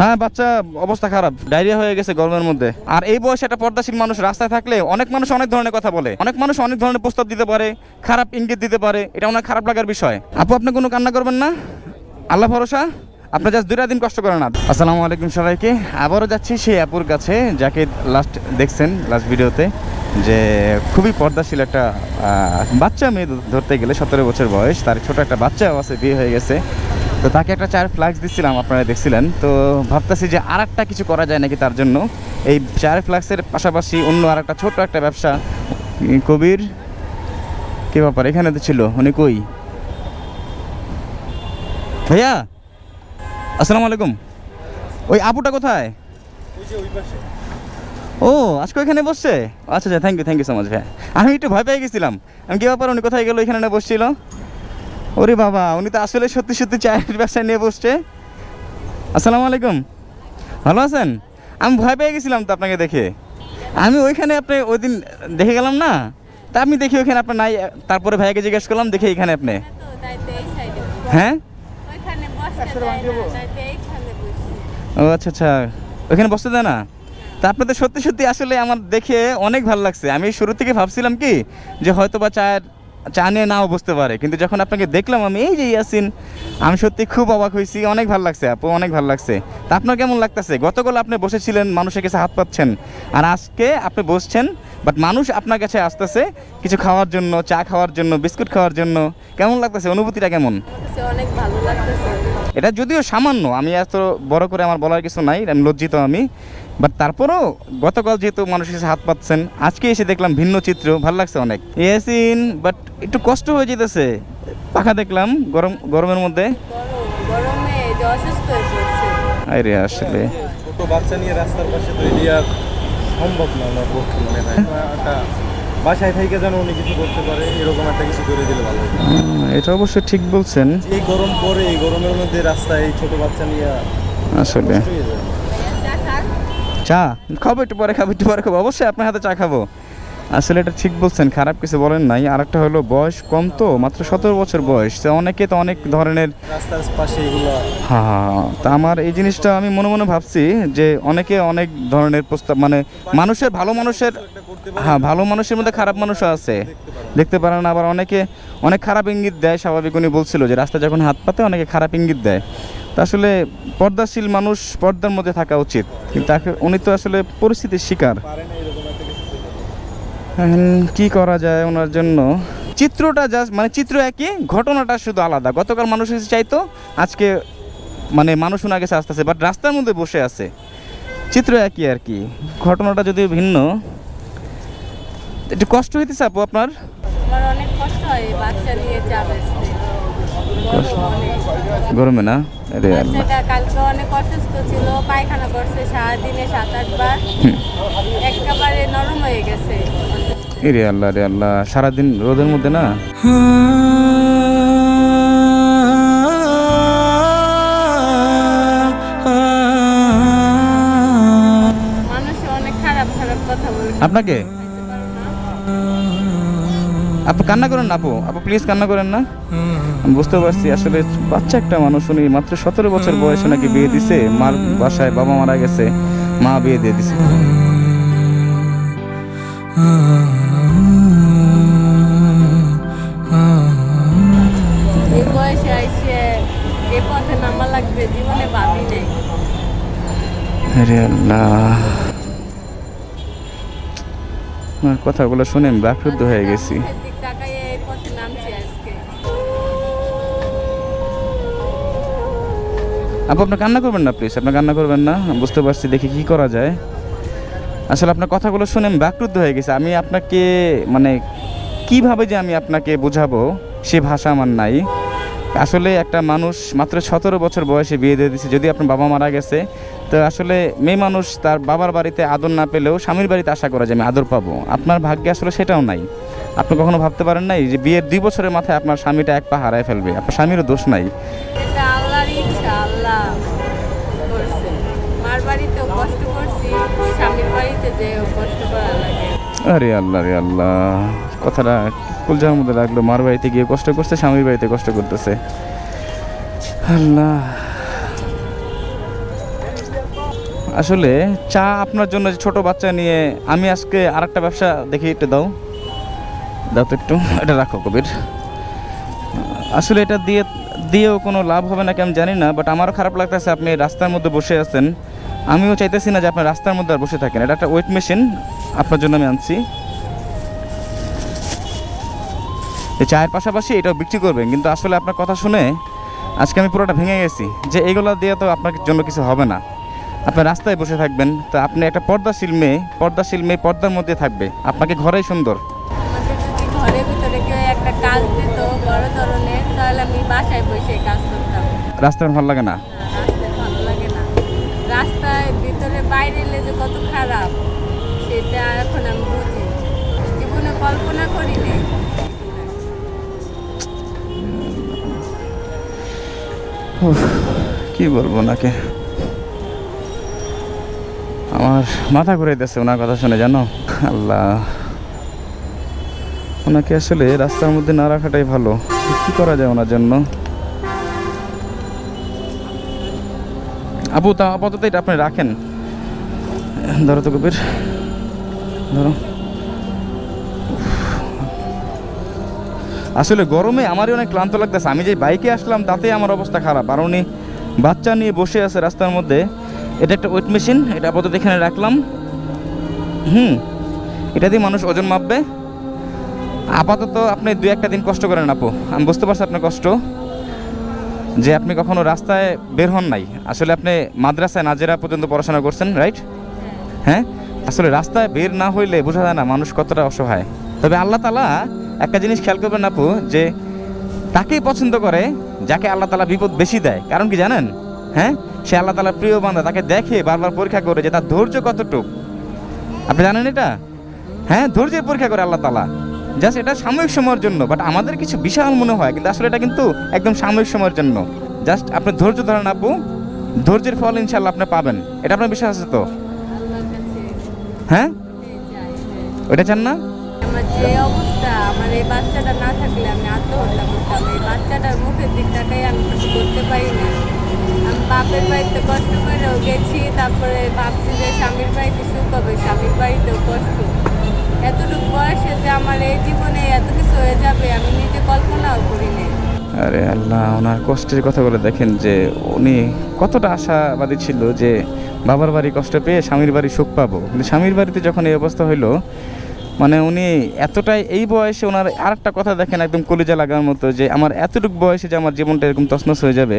হ্যাঁ বাচ্চা অবস্থা খারাপ। ডায়রিয়া হয়ে গেছে গরমের মধ্যে। আর এই বয়সে একটা পর্দাশীল মানুষ রাস্তায় থাকলে অনেক মানুষ অনেক ধরনের কথা বলে। অনেক মানুষ অনেক ধরনের প্রস্তাব দিতে পারে, খারাপ ইঙ্গিত দিতে পারে। এটা অনেক খারাপ লাগার বিষয়। আপু, আপনি কোনো কান্না করবেন না? আল্লাহ ভরসা? আপনি জাস্ট দুইটা দিন কষ্ট করেন আসসালামু আলাইকুম সবাইকে। আবারও যাচ্ছি সেই আপুর কাছে, যাকে লাস্ট দেখছেন লাস্ট ভিডিওতে যে খুবই পর্দাশীল একটা বাচ্চা মেয়ে ধরতে গেলে সতেরো বছর বয়স। তার ছোট একটা বাচ্চাও আছে, বিয়ে হয়ে গেছে। তো তাকে একটা চায়ের ফ্লাক্স দিচ্ছিলাম, আপনারা দেখছিলেন। তো ভাবতেছি যে আর একটা কিছু করা যায় নাকি তার জন্য। এই চায়ের ফ্লাক্সের পাশাপাশি অন্য আর একটা ছোট একটা ব্যবসা। কবির, কি ব্যাপার এখানে তো ছিল, উনি কই? ভাইয়া, আসসালামু আলাইকুম। ওই আপুটা কোথায়? ও, আজকে ওইখানে বসছে? আচ্ছা আচ্ছা thank you thank you so much ভাই আমি একটু ভয় পেয়ে গেছিলাম। আমি কি ব্যাপার উনি কোথায় গেল ওইখানে না বসছিল? ওরে বাবা উনি তো আসলে সত্যি সত্যি চায়ের ব্যবসায় নিয়ে বসছে। আসসালামু আলাইকুম। ভালো আছেন? আমি ভয় পেয়ে গেছিলাম তো আপনাকে দেখে। আমি ওইখানে আপনি ওই দিন দেখে গেলাম না? তা আমি দেখি ওইখানে আপনার নাই তারপরে ভাইয়াকে জিজ্ঞেস করলাম দেখে এখানে আপনি। হ্যাঁ বসি। ও আচ্ছা আচ্ছা। ওইখানে বসতে দেয় না? তা আপনাদের সত্যি সত্যি আসলে আমার দেখে অনেক ভালো লাগছে। আমি শুরু থেকে ভাবছিলাম কি যে হয়তো বা চায়ের নিয়ে নাও বুঝতে পারে। কিন্তু যখন আপনাকে দেখলাম আমি এই যে ইয়াসিন আমি সত্যি খুব অবাক হয়েছি অনেক ভালো লাগছে আপু অনেক ভালো লাগছে। তা আপনার কেমন লাগতেছে? গতকাল আপনি বসেছিলেন মানুষের কাছে হাত পাচ্ছেন আর আজকে আপনি বসছেন বাট মানুষ আপনার কাছে আসতেছে কিছু খাওয়ার জন্য চা খাওয়ার জন্য বিস্কুট খাওয়ার জন্য। কেমন লাগতেছে? অনুভূতিটা কেমন? অনেক ভালো লাগতেছে। এটা যদিও সামান্য আমি এত বড় করে আমার বলার কিছু নাই আমি লজ্জিত আমি। বাট তারপরও গতকাল যেহেতু মানুষের কাছে হাত পাচ্ছেন আজকে এসে দেখলাম ভিন্ন চিত্র ভালো লাগছে অনেক। ইয়াসিন বাট একটু কষ্ট হয়ে যেতেছে। পাখা দেখলাম গরম গরমের মধ্যে। আরে আসলে। ছোট বাচ্চা নিয়ে রাস্তার পাশে তো এরিয়া সম্ভব না ওনার পক্ষে মনে হয়। বাসায় থেকে যেন উনি কিছু করতে পারে এরকম একটা কিছু করে দিলে ভালো এটা অবশ্য ঠিক বলছেন। এই গরম পরে এই গরমের মধ্যে রাস্তায় এই ছোট বাচ্চা নিয়ে আসলে। চা? খাব একটু পরে খাব একটু পরে খাব। অবশ্যই আপনার হাতে চা খাব। আসলে এটা ঠিক বলছেন খারাপ কিছু বলেন নাই। আর একটা হলো বয়স কম তো মাত্র সতেরো বছর বয়স। তো অনেকে তো অনেক ধরনের রাস্তার পাশে এগুলো হ্যাঁ তা আমার এই জিনিসটা আমি মনে মনে ভাবছি যে অনেকে অনেক ধরনের প্রস্তাব মানে মানুষের ভালো মানুষের হ্যাঁ ভালো মানুষের মধ্যে খারাপ মানুষও আছে। দেখতে পারেন আবার অনেকে অনেক খারাপ ইঙ্গিত দেয়। স্বাভাবিক উনি বলছিল যে রাস্তা যখন হাত পাতে অনেকে খারাপ ইঙ্গিত দেয়। আসলে পর্দাশীল মানুষ পর্দার মধ্যে থাকা উচিত। কিন্তু তাকে উনি তো আসলে পরিস্থিতির শিকার। কি করা যায় ওনার জন্য? চিত্রটা জাস্ট মানে চিত্র একই ঘটনাটা শুধু আলাদা। গতকাল মানুষ এসে চাইতো আজকে মানে মানুষ ওনার কাছে আসতেছে বাট রাস্তার মধ্যে বসে আছে। চিত্র একই আর কি। ঘটনাটা যদিও ভিন্ন। একটু কষ্ট হইতেছে আপু আপনার? গরম না? বাচ্চাটা কালকে অনেক অসুস্থ ছিল পায়খানা করছে সারাদিনে সাত আটবার একেবারে নরম হয়ে গেছে। রে আল্লাহ রে আল্লাহ সারাদিন রোদের মধ্যে না? মানুষ অনেক খারাপ খারাপ কথা বলে আপনাকে? আপু কান্না করেন না আপু। আপু প্লিজ কান্না করেন না। আমি বুঝতে পারছি আসলে বাচ্চা একটা মানুষ উনি মাত্র সতেরো বছর বয়সে নাকি বিয়ে দিছে মার বাসায় বাবা মারা গেছে মা বিয়ে দিয়ে দিছে। কথাগুলো শুনে আমি ব্যাকরুদ্ধ হয়ে গেছি। আপু, আপনি কান্না করবেন না প্লিজ আপনি কান্না করবেন না। বুঝতে পারছি দেখি কি করা যায়। আসলে আপনার কথাগুলো শুনে আমি ব্যাকরুদ্ধ হয়ে গেছি। আমি আপনাকে মানে কীভাবে যে আমি আপনাকে বোঝাবো, সে ভাষা আমার নাই। আসলে একটা মানুষ মাত্র সতেরো বছর বয়সে বিয়ে দিয়ে দিছে, যদি আপনার বাবা মারা গেছে, তো আসলে মেয়ে মানুষ তার বাবার বাড়িতে আদর না পেলেও স্বামীর বাড়িতে আশা করা যে আমি আদর পাবো। আপনার ভাগ্যে আসলে সেটাও নাই। আপনি কখনো ভাবতে পারেন নাই যে বিয়ের দুই বছরের মাথায় আপনার স্বামীটা এক পা হারায় ফেলবে? আপনার স্বামীরও দোষ নাই। আল্লাহ করছে। মার কষ্ট করছি, স্বামীর বাড়িতে যেও কষ্ট করা লাগে। আরে আল্লাহ রে আল্লাহ। কথাটা কুলজার মধ্যে লাগল, মার বাড়িতে গিয়ে কষ্ট করছে, স্বামীর বাড়িতে কষ্ট করতেছে। আল্লাহ। আসলে চা আপনার জন্য যে ছোট বাচ্চা নিয়ে আমি আজকে আরেকটা ব্যবসা দেখি একটু দাও। দাও তো একটু, এটা রাখো কবির। আসলে এটা দিয়ে দিয়েও কোনো লাভ হবে নাকি আমি জানি না বাট আমারও খারাপ লাগতেছে আপনি রাস্তার মধ্যে বসে আছেন। আমিও চাইতেছি না যে আপনি রাস্তার মধ্যে আর বসে থাকেন। এটা একটা ওয়েট মেশিন আপনার জন্য আমি আনছি। এই চায়ের পাশাপাশি এটাও বিক্রি করবেন, কিন্তু আসলে আপনার কথা শুনে আজকে আমি পুরোটা ভেঙে গেছি। যে এগুলো দিয়ে তো আপনার জন্য কিছু হবে না। আপনি রাস্তায় বসে থাকবেন, তো আপনি একটা পর্দাশীল মেয়ে পর্দাশীল মেয়ে পর্দার মধ্যে থাকবে। আপনাকে ঘরেই সুন্দর। ভিতরে কেউ একটা কাজ দিত, বড় ধরনের আমি বাসায় বসে কাজ করতাম রাস্তায় ভালো লাগে না? রাস্তায় ভালো লাগে না। রাস্তায় ভিতরে বাইরে এলে যে কত খারাপ সেটা এখন আমি বুঝি জীবনে কল্পনা কি বলব নাকে আমার মাথা ঘুরে দিচ্ছে ওনার কথা শুনে জানো? আল্লাহ। ওনাকে আসলে রাস্তার মধ্যে না রাখাটাই ভালো। কি করা যায় ওনার জন্য? আবু তা আপাতত এটা আপনি রাখেন। ধরো তো কবির। ধরো। আসলে গরমে আমারই অনেক ক্লান্ত লাগতেছে। আমি যে বাইকে আসলাম তাতে আমার অবস্থা খারাপ। আর উনি বাচ্চা নিয়ে বসে আছে রাস্তার মধ্যে। এটা একটা ওয়েট মেশিন। এটা আপাতত এখানে রাখলাম। হুম। এটা দিয়ে মানুষ ওজন মাপবে। আপাতত আপনি দু একটা দিন কষ্ট করেন আপু। আমি বুঝতে পারছি আপনার কষ্ট, যে আপনি কখনো রাস্তায় বের হন নাই। আসলে আপনি মাদ্রাসায় নাজেরা পর্যন্ত পড়াশোনা করছেন রাইট হ্যাঁ? আসলে রাস্তায় বের না হইলে বোঝা যায় না মানুষ কতটা অসহায়। তবে আল্লাহ তালা একটা জিনিস খেয়াল করবেন আপু, যে তাকেই পছন্দ করে, যাকে আল্লাহ তালা বিপদ বেশি দেয়। কারণ কি জানেন? হ্যাঁ? সে আল্লাহ তালা প্রিয় বান্ধা তাকে দেখে বারবার পরীক্ষা করে যে তার ধৈর্য কতটুক। আপনি জানেন এটা? হ্যাঁ? ধৈর্যের পরীক্ষা করে আল্লাহ তালা জাস্ট এটা সাময়িক সময়ের জন্য বাট আমাদের কিছু বিশাল মনে হয়, কিন্তু আসলে এটা কিন্তু একদম সাময়িক সময়ের জন্য। জাস্ট আপনি ধৈর্য ধরেন আপু ধৈর্যের ফল ইনশাল্লাহ আপনি পাবেন। এটা আপনার বিশ্বাস আছে তো? হ্যাঁ। ওইটা চান না? যে অবস্থা, আমার এই বাচ্চাটা না থাকলে আমি আত্মহত্যা এই বাচ্চাটার দিকটাকেই আমি করতে পারি না। আমি বাপের গেছি, তারপরে ভাবছি যে স্বামীর বাড়িতে সুখ হবে, স্বামীর বাড়িতেও কষ্ট। এতটুকু বয়সে যে আমার এই জীবনে এত কিছু হয়ে যাবে, আমি নিজে কল্পনাও করিনি। আরে আল্লাহ, ওনার কষ্টের কথাগুলো দেখেন যে উনি কতটা আশাবাদী ছিল যে বাবার বাড়ি কষ্ট পেয়ে স্বামীর বাড়ি সুখ পাবো। কিন্তু স্বামীর বাড়িতে যখন এই অবস্থা হইল মানে উনি এতটাই এই বয়সে ওনার আর একটা কথা দেখেন একদম কলিজা লাগার মতো যে আমার এতটুকু বয়সে যে আমার জীবনটা এরকম তছনছ হয়ে যাবে,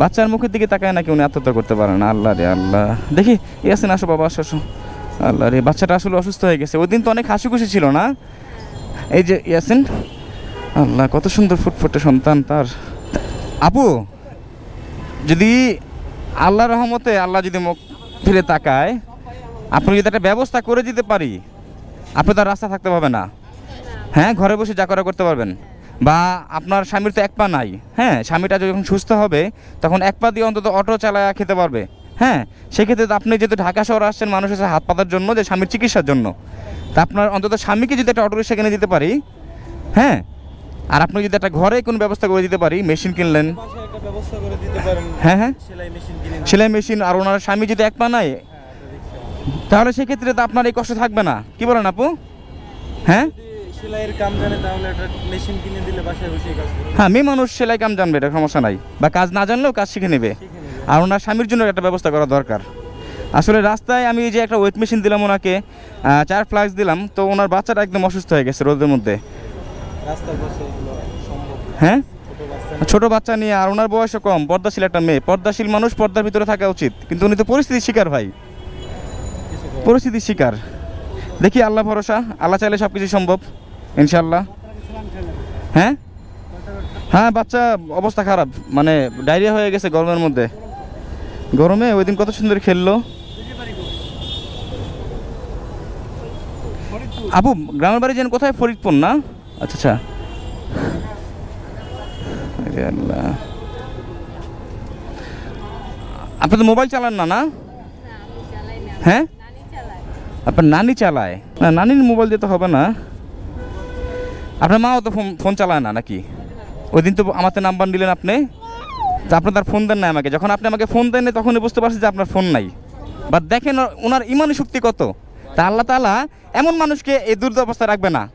বাচ্চার মুখের দিকে তাকায় নাকি উনি আত্মহত্যা করতে পারেন? আল্লাহ রে আল্লাহ। দেখি, ইয়াসিন, আসো বাবা, আসো আসো। আল্লাহ রে, বাচ্চাটা আসলে অসুস্থ হয়ে গেছে। ওই দিন তো অনেক হাসি খুশি ছিল না? এই যে ইয়াসিন, আল্লাহ কত সুন্দর ফুটফুটে সন্তান তার। আপু, যদি আল্লাহ রহমতে আল্লাহ যদি মুখ ফিরে তাকায়, আপনি যদি একটা ব্যবস্থা করে দিতে পারি, আপনি তার রাস্তা থাকতে পারবে না। হ্যাঁ ঘরে বসে যা করা করতে পারবেন। বা আপনার স্বামীর তো এক পা নাই। হ্যাঁ স্বামীটা যখন সুস্থ হবে, তখন এক পা দিয়ে অন্তত অটো চালায় খেতে পারবে। হ্যাঁ সেক্ষেত্রে আপনি যেহেতু ঢাকা শহরে আসছেন মানুষের সাথে হাত পাতার জন্য যে স্বামীর চিকিৎসার জন্য। তা আপনার অন্তত স্বামীকে যদি একটা অটো রিক্সা কিনে দিতে পারি হ্যাঁ আর আপনি যদি একটা ঘরে কোনো ব্যবস্থা করে দিতে পারি, মেশিন কিনলেন। হ্যাঁ হ্যাঁ সেলাই মেশিন আর ওনার স্বামী যদি এক পা নাই তাহলে সেক্ষেত্রে তো আপনার এই কষ্ট থাকবে না। কি বলেন আপু? হ্যাঁ? তাহলে হ্যাঁ মেয়ে মানুষ সেলাই কাম জানবে, এটা সমস্যা নাই। বা কাজ না জানলেও কাজ শিখে নেবে। আর ওনার স্বামীর জন্য একটা ব্যবস্থা করা দরকার। আসলে রাস্তায় আমি যে একটা ওয়েট মেশিন দিলাম ওনাকে চার ফ্লাক্স দিলাম তো ওনার বাচ্চাটা একদম অসুস্থ হয়ে গেছে রোদের মধ্যে। হ্যাঁ? ছোট বাচ্চা নিয়ে। আর ওনার বয়সও কম পর্দাশীল একটা মেয়ে। পর্দাশীল মানুষ পর্দার ভিতরে থাকা উচিত কিন্তু উনি তো পরিস্থিতির শিকার ভাই। পরিস্থিতির শিকার। দেখি আল্লাহ ভরসা আল্লাহ চাইলে সব কিছু সম্ভব ইনশাল্লাহ হ্যাঁ? হ্যাঁ বাচ্চা অবস্থা খারাপ মানে ডায়রিয়া হয়ে গেছে গরমের মধ্যে। গরমে ওই দিন কত সুন্দর খেললো। আপু গ্রামের বাড়ি যেন কোথায়? ফরিদপুর না? আচ্ছা আচ্ছা। আপনি তো মোবাইল চালান না না? হ্যাঁ? আপনার নানি চালায়? না, নানির মোবাইল দিয়ে তো হবে না। আপনার মাও তো ফোন ফোন চালায় না নাকি? ওই দিন তো আমাতে নাম্বার নিলেন আপনি? আপনি তার ফোন দেন না আমাকে। যখন আপনি আমাকে ফোন দেন তখনই বুঝতে পারছি যে আপনার ফোন নাই। বা দেখেন ওনার ইমানি শক্তি কত। তা আল্লাহ তাআলা এমন মানুষকে এই দুর্দ অবস্থায় রাখবে না।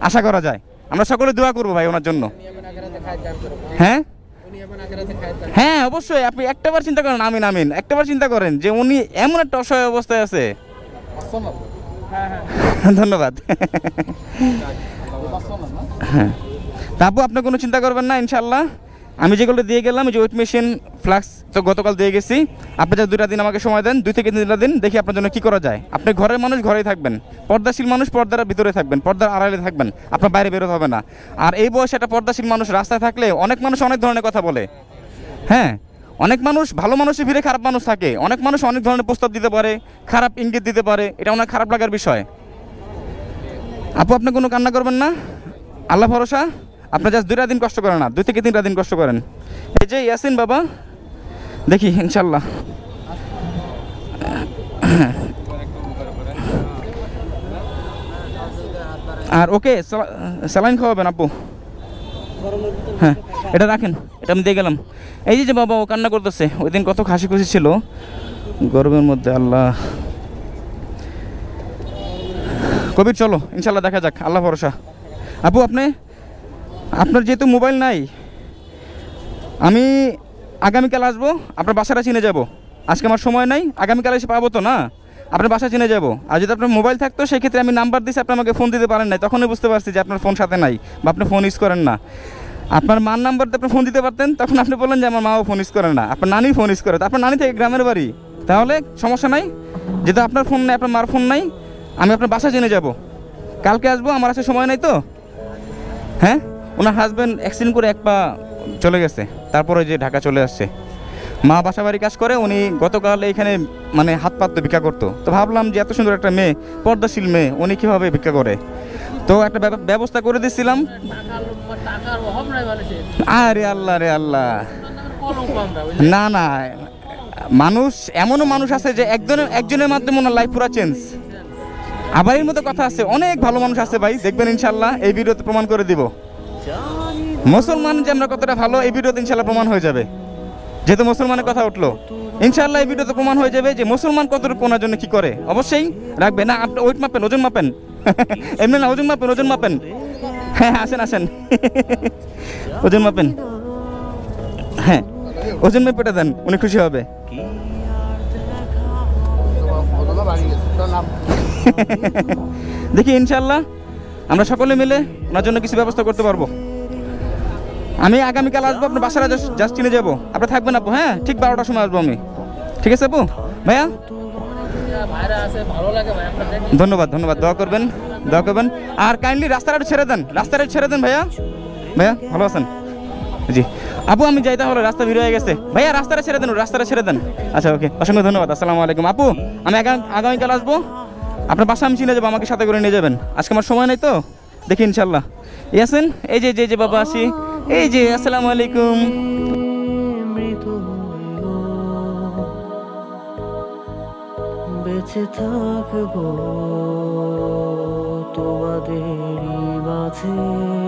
আশা করা যায়। আমরা সকলে দোয়া করব ভাই ওনার জন্য। হ্যাঁ? হ্যাঁ অবশ্যই। আপনি একটাবার চিন্তা করেন আমিন আমিন। একটাবার চিন্তা করেন যে উনি এমন একটা অসহায় অবস্থায় আছে। ধন্যবাদ। হ্যাঁ। তারপর আপনি কোনো চিন্তা করবেন না ইনশাল্লাহ আমি যেগুলো দিয়ে গেলাম যে ওয়েট মেশিন ফ্লাক্স তো গতকাল দিয়ে গেছি। আপনি যা দুটা দিন আমাকে সময় দেন, দুই থেকে তিনটা দিন দেখি আপনার জন্য কী করা যায়। আপনি ঘরের মানুষ, ঘরেই থাকবেন। পর্দাশীল মানুষ, পর্দার ভিতরে থাকবেন, পর্দার আড়ালে থাকবেন, আপনার বাইরে বেরোতে হবে না। আর এই বয়সে একটা পর্দাশীল মানুষ রাস্তায় থাকলে অনেক মানুষ অনেক ধরনের কথা বলে। হ্যাঁ অনেক মানুষ ভালো মানুষের ভিড়ে খারাপ মানুষ থাকে। অনেক মানুষ অনেক ধরনের প্রস্তাব দিতে পারে, খারাপ ইঙ্গিত দিতে পারে। এটা অনেক খারাপ লাগার বিষয়। আপু, আপনি কোনো কান্না করবেন না? আল্লাহ ভরসা? আপনি জাস্ট দুইটা দিন কষ্ট করেন না, দুই থেকে তিনটা দিন কষ্ট করেন। এই যে ইয়াসিন বাবা, দেখি ইনশাল্লাহ আর ওকে স্যালাইন খাওয়াবেন আপু। হ্যাঁ এটা রাখেন, এটা আমি দিয়ে গেলাম। এই যে যে বাবা, ও কান্না করতেছে, ওই দিন কত খাসি খুশি ছিল। গরমের মধ্যে, আল্লাহ। কবির, চলো ইনশাল্লাহ দেখা যাক, আল্লাহ ভরসা। আপু, আপনি? আপনার যেহেতু মোবাইল নাই, আমি আগামীকাল আসব, আপনার বাসাটা চিনে যাব। আজকে আমার সময় নাই, আগামীকাল এসে পাবো তো না? আপনার বাসা চিনে যাব। আর যদি আপনার মোবাইল থাকতো, সেক্ষেত্রে আমি নাম্বার দিয়েছি আপনি আমাকে ফোন দিতে পারেন নাই। তখনই বুঝতে পারছি যে আপনার ফোন সাথে নাই বা আপনি ফোন ইউজ করেন না। আপনার মার নাম্বার আপনি ফোন দিতে পারতেন, তখন আপনি বললেন যে আমার মাও ফোন ইউজ করে না। আপনার নানি ফোন ইউজ করে। আপনার নানি থেকে গ্রামের বাড়ি। তাহলে সমস্যা নাই, যেহেতু আপনার ফোন নাই, আপনার মার ফোন নাই, আমি আপনার বাসা জেনে যাব। কালকে আসব, আমার আসে সময় নাই তো? হ্যাঁ? ওনার হাজব্যান্ড অ্যাক্সিডেন্ট করে এক পা চলে গেছে, তারপরে যে ঢাকা চলে আসছে। মা বাসা বাড়ি কাজ করে, উনি গতকাল এখানে মানে হাত পাত ভিক্ষা করতো। তো ভাবলাম যে এত সুন্দর একটা মেয়ে, পর্দাশীল মেয়ে, উনি কীভাবে ভিক্ষা করে? তো একটা ব্যব- ব্যবস্থা করে দিচ্ছিলাম আরে আল্লাহ রে আল্লাহ? না না, মানুষ, এমনও মানুষ আছে যে একজনের একজনের মাধ্যমে ওনার লাইফ পুরো চেঞ্জ আবার এর মতো কথা আছে, অনেক ভালো মানুষ আছে ভাই, দেখবেন ইনশাল্লাহ এই ভিডিওতে প্রমাণ করে দিব। মুসলমান যে আমরা কতটা ভালো, এই ভিডিওতে ইনশাল্লাহ প্রমাণ হয়ে যাবে। যেহেতু মুসলমানের কথা উঠল। ইনশাল্লাহ এই ভিডিওতে প্রমাণ হয়ে যাবে যে মুসলমান কতটুকু ওনার জন্য কি করে। অবশ্যই রাখবে না, আপনি ওয়েট মাপেন, ওজন মাপেন। এমনি না, ওজন মাপেন ওজন মাপেন। হ্যাঁ আসেন আসেন। ওজন মাপেন। হ্যাঁ ওজন মেপে দেন, উনি খুশি হবে। দেখি, ইনশাল্লাহ। আমরা সকলে মিলে ওনার জন্য কিছু ব্যবস্থা করতে পারব। আমি আগামীকাল আসব, আপনার বাসারা জাস্ট চিনে যাব। আপনি থাকবেন আপু হ্যাঁ? ঠিক বারোটার সময় আসব আমি। ঠিক আছে আপু? ভাইয়া? ধন্যবাদ ধন্যবাদ। দোয়া করবেন দোয়া করবেন। আর কাইন্ডলি রাস্তাটা ছেড়ে দেন রাস্তাটা ছেড়ে দেন ভাইয়া। ভাইয়া, ভালো আছেন? জি। আপু, আমি যাই তাহলে, রাস্তা ভিড় হয়ে গেছে। ভাইয়া, রাস্তাটা ছেড়ে দেন, রাস্তাটা ছেড়ে দেন। আচ্ছা ওকে। অসংখ্য ধন্যবাদ, আসসালামু আলাইকুম। আপু, আমি আগামী আগামীকাল আসব। আপনার বাসা আমি চিনে যাব, আমাকে সাথে করে নিয়ে যাবেন। আজকে আমার সময় নেই তো? দেখি ইনশাল্লাহ। ইয়াসেন, এই যে যে যে বাবা আসি। এই যে, আসসালামু আলাইকুম। বেঁচে থাকব তোমাদেরই মাঝে।